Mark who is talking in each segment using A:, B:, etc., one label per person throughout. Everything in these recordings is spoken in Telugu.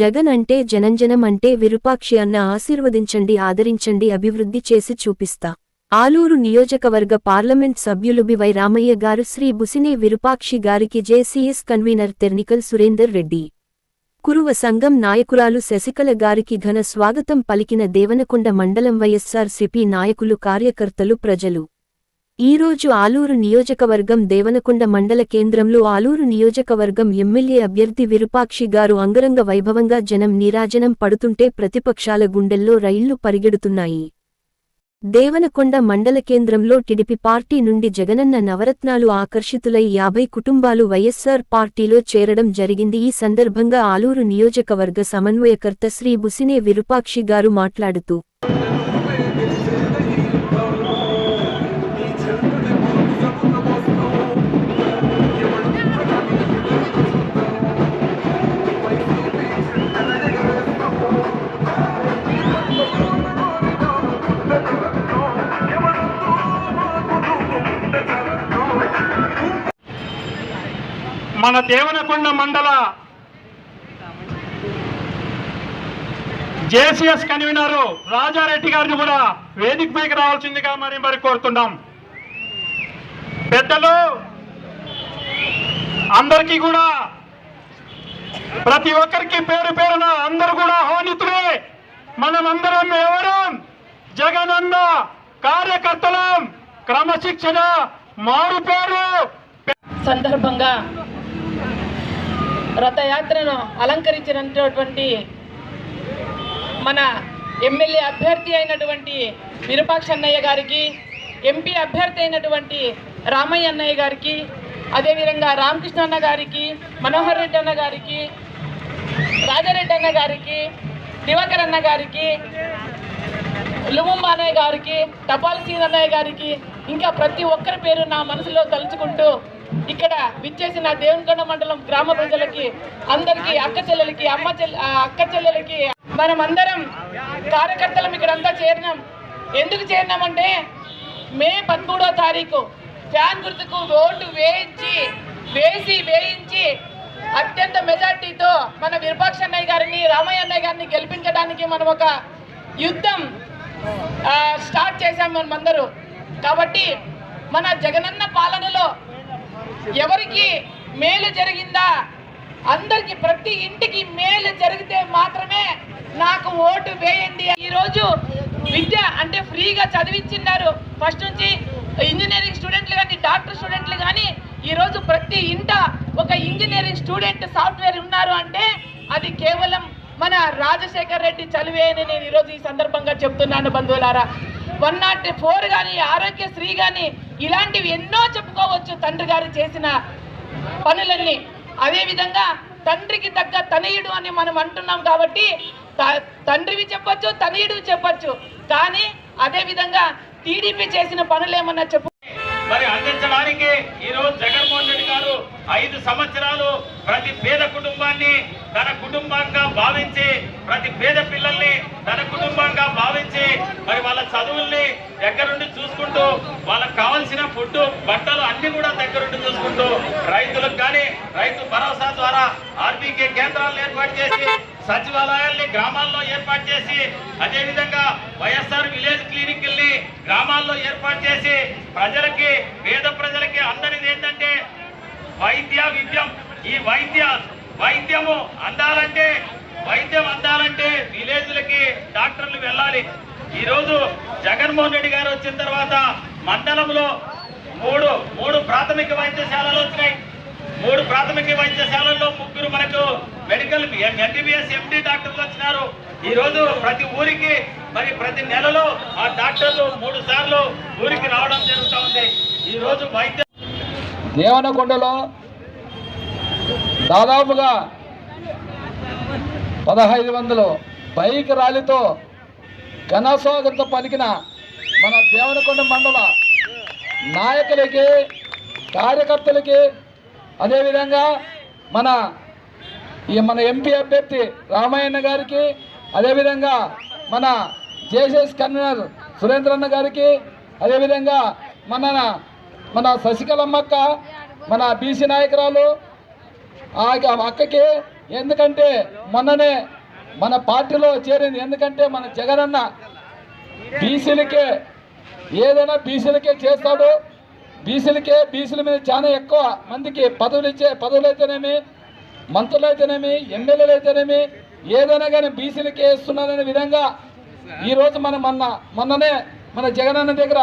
A: జగన్ అంటే జనంజనం అంటే విరూపాక్షి అన్న ఆశీర్వదించండి ఆదరించండి అభివృద్ధి చేసి చూపిస్తా. ఆలూరు నియోజకవర్గ పార్లమెంట్ సభ్యులు బివై రామయ్య గారు శ్రీ బుసినే విరూపాక్షి గారికి J C S convener Ternikal Surender Reddy. Kuruva సంఘం నాయకురాలు శశికళ గారికి ఘన స్వాగతం పలికిన దేవనకొండ మండలం వైఎస్సార్ సిపి నాయకులు కార్యకర్తలు ప్రజలు. ఈరోజు ఆలూరు నియోజకవర్గం దేవనకొండ మండల కేంద్రంలో ఆలూరు నియోజకవర్గం ఎమ్మెల్యే అభ్యర్థి విరూపాక్షి గారు అంగరంగ వైభవంగా జనం నీరాజనం పడుతుంటే ప్రతిపక్షాల గుండెల్లో రైళ్ళు పరిగెడుతున్నాయి. దేవనకొండ మండల కేంద్రంలో టిడిపి పార్టీ నుండి జగనన్న నవరత్నాలు ఆకర్షితులై యాభై కుటుంబాలు వైఎస్సార్ పార్టీలో చేరడం జరిగింది. ఈ సందర్భంగా ఆలూరు నియోజకవర్గ సమన్వయకర్త శ్రీ బుసినే విరూపాక్షి గారు మాట్లాడుతూ
B: మన దేవనకొండ మండల జేసీఎస్ కన్వీనర్ రాజారెడ్డి గారిని కూడా వేదిక పైకి రావాల్సిందిగా మరి మరి కోరుతున్నాం. పెద్దలు అందరికీ కూడా ప్రతి ఒక్కరికి పేరు పేరున అందరూ కూడా ఆహ్వానితులే మనమందరం ఎవరం? జగనన్న కార్యకర్తలం క్రమశిక్షణ మారు పేరు.
C: సందర్భంగా రథయాత్రను అలంకరించినటువంటి మన ఎమ్మెల్యే అభ్యర్థి అయినటువంటి విరూపాక్ష అన్నయ్య గారికి ఎంపీ అభ్యర్థి అయినటువంటి రామయ్య అన్నయ్య గారికి అదేవిధంగా రామకృష్ణ అన్న గారికి మనోహర్ రెడ్డి అన్న గారికి రాజారెడ్డి అన్న గారికి దివాకర్ అన్న గారికి లుముంబ అన్నయ్య గారికి టపాల్ సీన్ అన్నయ్య గారికి ఇంకా ప్రతి ఒక్కరి పేరు నా మనసులో తలుచుకుంటూ ఇక్కడ విచ్చేసిన దేవునికొండ మండలం గ్రామ ప్రజలకి అందరికి అక్క చెల్లెలకి అమ్మ చెల్లె అక్క చెల్లెలకి మనం అందరం కార్యకర్తలం ఇక్కడంతా చేరినాం. ఎందుకు చేరినామంటే మే పదమూడో తారీఖు ఫ్యాన్ గుర్తుకు ఓటు వేయించి వేసి వేయించి అత్యంత మెజార్టీతో మన విరూపాక్ష అన్నయ్య గారిని రామయ్య అన్నయ్య గారిని గెలిపించడానికి మనం ఒక యుద్ధం స్టార్ట్ చేశాం మనమందరూ. కాబట్టి మన జగనన్న పాలనలో ఎవరికి మేలు జరిగిందా? అందరికి ప్రతి ఇంటికి మేలు జరిగితే మాత్రమే నాకు ఓటు వేయండి. ఈరోజు విద్య అంటే ఫ్రీగా చదివించినారు. ఫస్ట్ నుంచి ఇంజనీరింగ్ స్టూడెంట్లు కానీ డాక్టర్ స్టూడెంట్లు కానీ ఈరోజు ప్రతి ఇంట ఒక ఇంజనీరింగ్ స్టూడెంట్ సాఫ్ట్వేర్ ఉన్నారు అంటే అది కేవలం మన రాజశేఖర్ రెడ్డి చదివే అని నేను ఈరోజు ఈ సందర్భంగా చెప్తున్నాను బంధువులారా. వన్ నాట్ ఫోర్ కానీ ఆరోగ్యశ్రీ కానీ ఇలాంటివి ఎన్నో చెప్పుకోవచ్చు తండ్రి గారు చేసిన పనులన్నీ. అదేవిధంగా తండ్రికి తగ్గ తనయుడు అని మనం అంటున్నాం కాబట్టి త- తండ్రివి చెప్పొచ్చు తనయుడు చెప్పొచ్చు. కానీ అదేవిధంగా టీడీపీ చేసిన పనులు ఏమన్నా చెప్పు
B: మరి అందించడానికి ఈరోజు జగన్మోహన్ రెడ్డి గారు ఐదు సంవత్సరాలు ప్రతి పేద కుటుంబాన్ని తన కుటుంబంగా భావించి ప్రతి పేద పిల్లల్ని తన కుటుంబంగా భావించి మరి వాళ్ళ చదువుల్ని దగ్గరుండి చూసుకుంటూ వాళ్ళకి కావాల్సిన పంటలు అన్ని కూడా దగ్గరుండి చూసుకుంటూ రైతులకు కానీ రైతు భరోసా ద్వారా ఆర్బీకే కేంద్రాలను ఏర్పాటు చేసి సచివాలయాల్ని గ్రామాల్లో ఏర్పాటు చేసి అదేవిధంగా వైఎస్ఆర్ విలేజ్ క్లినిక్ల్ని గ్రామాల్లో ఏర్పాటు చేసి ప్రజలకి పేద ప్రజలకి అందరిది ఏంటంటే వైద్య విద్యం. ఈ వైద్య వైద్యము అందాలంటే వైద్యం అందాలంటే విలేజ్లకి డాక్టర్లు వెళ్ళాలి. ఈరోజు జగన్మోహన్ రెడ్డి గారు వచ్చిన తర్వాత మండలంలో మూడు మూడు ప్రాథమిక వైద్యశాలలు వచ్చినాయి. మూడు ప్రాథమిక వైద్యశాలల్లో ముగ్గురు మనకు మెడికల్ ఎంబీబీఎస్ ఎండి డాక్టర్లు వచ్చినారు. ఈ రోజు ప్రతి ఊరికి మరి ప్రతి నెలలో ఆ డాక్టర్లు మూడు సార్లు ఊరికి రావడం జరుగుతూ ఉంది. ఈ రోజు వైద్య
D: దేవనకొండలో దాదాపుగా పదహైదు వందలు బైక్ ర్యాలీతో ఘనస్వాగతం పలికిన మన దేవనకొండ మండల నాయకులకి కార్యకర్తలకి అదేవిధంగా మన ఈ మన ఎంపీ అభ్యర్థి రామాయణ గారికి అదేవిధంగా మన జేసీఎస్ కన్వీనర్ సురేంద్రన్న గారికి అదేవిధంగా మన మన శశికలమ్మక్క మన బీసీ నాయకురాలు ఆ అక్కకి ఎందుకంటే మొన్ననే మన పార్టీలో చేరింది. ఎందుకంటే మన జగనన్న బీసీలకే ఏదైనా బీసీలకే చేస్తాడు. బీసీలకే బీసీల మీద చాలా ఎక్కువ మందికి పదవులు ఇచ్చే పదవులు అయితేనేమి మంత్రులు అయితేనేమి ఎమ్మెల్యేలు అయితేనేమి ఏదైనా కానీ బీసీలకే ఇస్తున్నారనే విధంగా ఈరోజు మన మొన్న మొన్ననే మన జగనన్న దగ్గర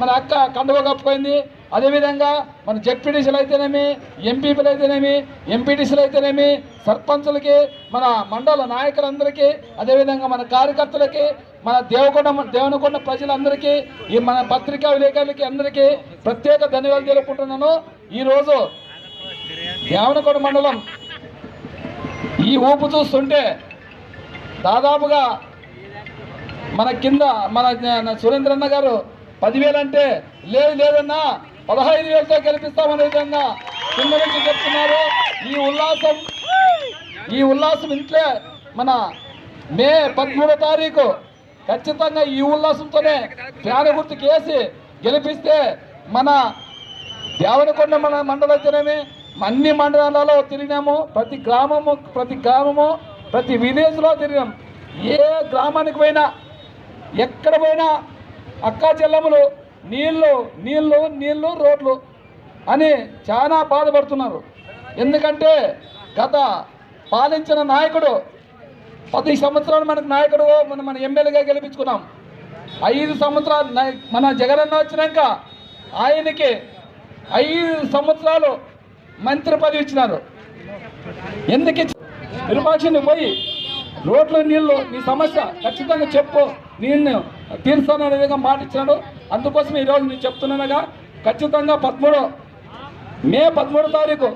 D: మన అక్క కండువ కప్పుకుంది. అదేవిధంగా మన జెడ్పీటీసీలు అయితేనేమి ఎంపీపీలు అయితేనేమి ఎంపీటీసీలు అయితేనేమి సర్పంచులకి మన మండల నాయకులందరికీ అదేవిధంగా మన కార్యకర్తలకి మన దేవకొండ దేవనకొండ ప్రజలందరికీ ఈ మన పత్రికా విలేకరులకి అందరికీ ప్రత్యేక ధన్యవాదాలు తెలుపుకుంటున్నాను. ఈరోజు దేవనకొండ మండలం ఈ ఊపు చూస్తుంటే దాదాపుగా మన కింద మన సురేంద్రన్న గారు పదివేలు అంటే లేదు లేదన్నా పదహైదు వేలతో గెలిపిస్తామనే విధంగా కింద నుంచి చెప్తున్నారు. ఈ ఉల్లాసం ఈ ఉల్లాసం ఇంట్లో మన మే పదమూడో తారీఖు ఖచ్చితంగా ఈ ఉల్లాసంతోనే ఫ్యాన్ గుర్తుకు వేసి గెలిపిస్తే మన దేవనకొండ మన మండలం అయితేనేమి అన్ని మండలాలలో తిరిగినాము. ప్రతి గ్రామము ప్రతి గ్రామము ప్రతి విలేజ్లో తిరిగాం ఏ గ్రామానికి పోయినా ఎక్కడ పోయినా అక్కా చెల్లెములు నీళ్ళు నీళ్ళు నీళ్ళు రోడ్లు అని చాలా బాధపడుతున్నారు. ఎందుకంటే గత పాలించిన నాయకుడు పది సంవత్సరాలు మనకు నాయకుడు మనం మన ఎమ్మెల్యేగా గెలిపించుకున్నాం. ఐదు సంవత్సరాలు మన మన జగనన్న వచ్చినాక ఆయనకి ఐదు సంవత్సరాలు మంత్రి పదవి ఇచ్చినారు. ఎందుకు విరుపాక్షిని పోయి రోడ్లు నీళ్ళు నీ సమస్య ఖచ్చితంగా చెప్పు. నేను తీరుస్తాను అనే విధంగా మాట ఇచ్చినాడు. అందుకోసం ఈరోజు నేను చెప్తున్నానగా ఖచ్చితంగా పదమూడు మే పదమూడో తారీఖు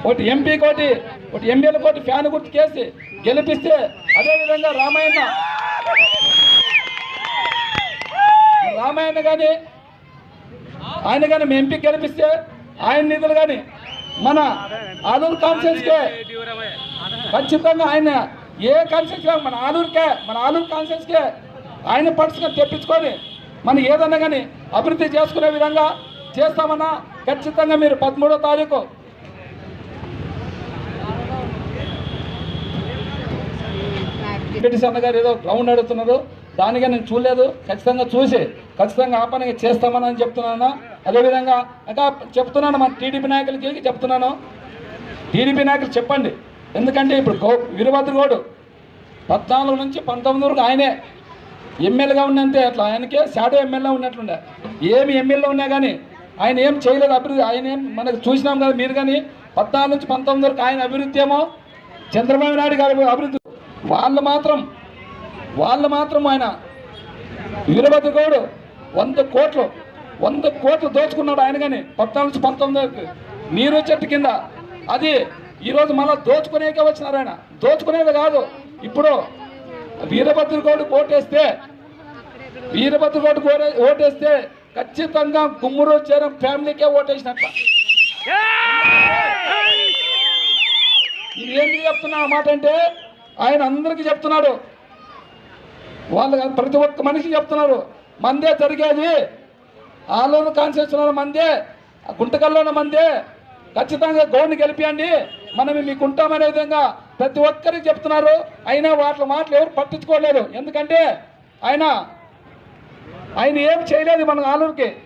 D: ఒకటి ఎంపీ కోటి ఒకటి ఎమ్మెల్యే కోటి ఫ్యాన్ గుర్తు కేసి గెలిపిస్తే అదేవిధంగా రామాయణ. రామాయణ కానీ ఆయన కానీ మేము ఎంపీ గెలిపిస్తే ఆయన నిధులు కానీ మన ఆలూరు కాన్ఫరెన్స్కే ఖచ్చితంగా ఆయన ఏ కాన్ఫరెన్స్ మన ఆలూరుకే మన ఆలూరు కాన్ఫరెన్స్కే ఆయన పర్సనల్ తెప్పించుకొని మనం ఏదన్నా కానీ అభివృద్ధి చేసుకునే విధంగా చేస్తామన్నా ఖచ్చితంగా మీరు పదమూడో తారీఖు వెంకటేష్ అన్నగారు ఏదో గ్రౌండ్ అడుగుతున్నారు. దానిగా నేను చూడలేదు. ఖచ్చితంగా చూసి ఖచ్చితంగా ఆ చేస్తామని చెప్తున్నాను. అదేవిధంగా ఇంకా చెప్తున్నాను మన టీడీపీ నాయకులకి చెప్తున్నాను. టీడీపీ నాయకులు చెప్పండి. ఎందుకంటే ఇప్పుడు గౌ వీరభద్రగౌడు పద్నాలుగు నుంచి పంతొమ్మిది వరకు ఆయనే. ఎమ్మెల్యేగా ఉన్నంతే అట్లా ఆయనకే షాడో ఎమ్మెల్యే ఉన్నట్లుండే. ఏమి ఎమ్మెల్యే ఉన్నా కానీ ఆయన ఏం చేయలేదు అభివృద్ధి ఆయన ఏం మనకు చూసినాం కదా మీరు కానీ పద్నాలుగు నుంచి పంతొమ్మిది వరకు ఆయన అభివృద్ధి ఏమో చంద్రబాబు నాయుడు గారి అభివృద్ధి వాళ్ళు మాత్రం వాళ్ళు మాత్రం ఆయన వీరభద్ర గౌడు వంద కోట్లు వంద కోట్లు దోచుకున్నాడు ఆయన కానీ పద్నాలుగు నుంచి పంతొమ్మిది వరకు నీరు చెట్టు కింద. అది ఈరోజు మళ్ళీ దోచుకునేకే వచ్చినారు ఆయన. దోచుకునేది కాదు. ఇప్పుడు వీరభద్ర గౌడు ఓటేస్తే వీరభద్ర గౌడు ఓటే- ఓటేస్తే ఖచ్చితంగా గుమ్మూరు చేరం ఫ్యామిలీకే ఓటేసినట్ల ఇది ఏంటి చెప్తున్నా మాట అంటే ఆయన అందరికీ చెప్తున్నాడు. వాళ్ళు ప్రతి ఒక్క మనిషి చెప్తున్నారు. మందే జరిగేది. ఆలూరు కాన్స్టిట్యూషన్ మందే. గుంటకల్లోన మందే. ఖచ్చితంగా గౌడ్ని గెలిపియండి. మనం మీకు ఉంటామనే విధంగా ప్రతి ఒక్కరికి చెప్తున్నారు. అయినా వాటి మాటలు ఎవరు పట్టించుకోలేరు ఎందుకంటే ఆయన ఆయన ఏం చేయలేదు మన ఆలూరుకి